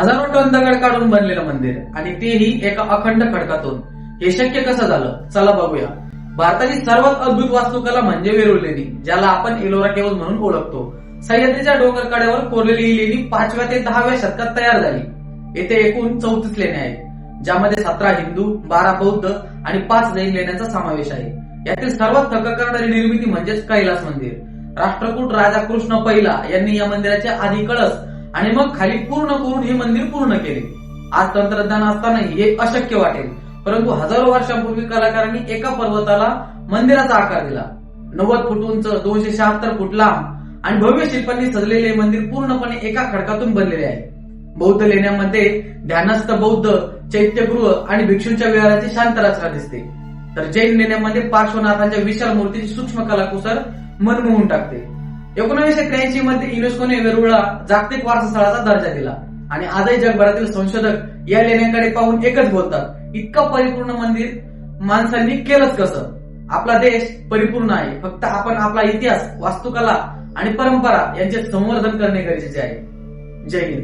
हजारो टन दगड काढून बनलेलं मंदिर आणि तेही एका अखंड खडकातून. हे शक्य कसं झालं? चला बघूया. भारताची सर्वात अद्भुत वास्तुकला म्हणजे वेरूळ लेणी ज्याला आपण एलोरा केव्ह म्हणून ओळखतो. सह्याद्रीच्या डोंगर कड्यावर कोरलेली ही लेणी पाचव्या ते दहाव्या शतकात तयार झाली. येथे एकूण चौतीस लेण्या आहेत ज्यामध्ये सतरा हिंदू बारा बौद्ध आणि पाच जैन लेण्यांचा समावेश आहे. यातील सर्वात थक्क करणारी निर्मिती म्हणजेच कैलास मंदिर. राष्ट्रकूट राजा कृष्ण पहिला यांनी या मंदिराचे आधी कळस आणि मग खाली पूर्ण करून हे मंदिर पूर्ण केले. आज तंत्रज्ञान असतानाही हे अशक्य वाटेल. परंतु हजारो वर्षांपूर्वी कलाकारांनी एका पर्वताला मंदिराचा आकार दिला. नव्वद फूट उंच दोनशे शहात्तर फूट लांब आणि भव्य शिल्पांनी सजलेले मंदिर पूर्णपणे एका खडकातून बनलेले आहे. बौद्ध लेण्यांमध्ये ध्यानस्थ बौद्ध चैत्यगृह आणि भिक्षूंच्या विहाराची शांत रचना दिसते. तर जैन लेण्यामध्ये पार्श्वनाथांच्या विशाल मूर्तीची सूक्ष्म कलाकुसर मनमोहून टाकते. एकोणीसशे त्र्याऐंशी मध्ये युनेस्कोने वेरूळला जागतिक वारसा स्थळाचा दर्जा दिला. आणि आजही जगभरातील संशोधक या लेण्याकडे पाहून एकच बोलतात इतकं परिपूर्ण मंदिर माणसांनी केलंच कसं? आपला देश परिपूर्ण आहे. फक्त आपण आपला इतिहास वास्तुकला आणि परंपरा यांचे संवर्धन करणे गरजेचे आहे. जय हिंद.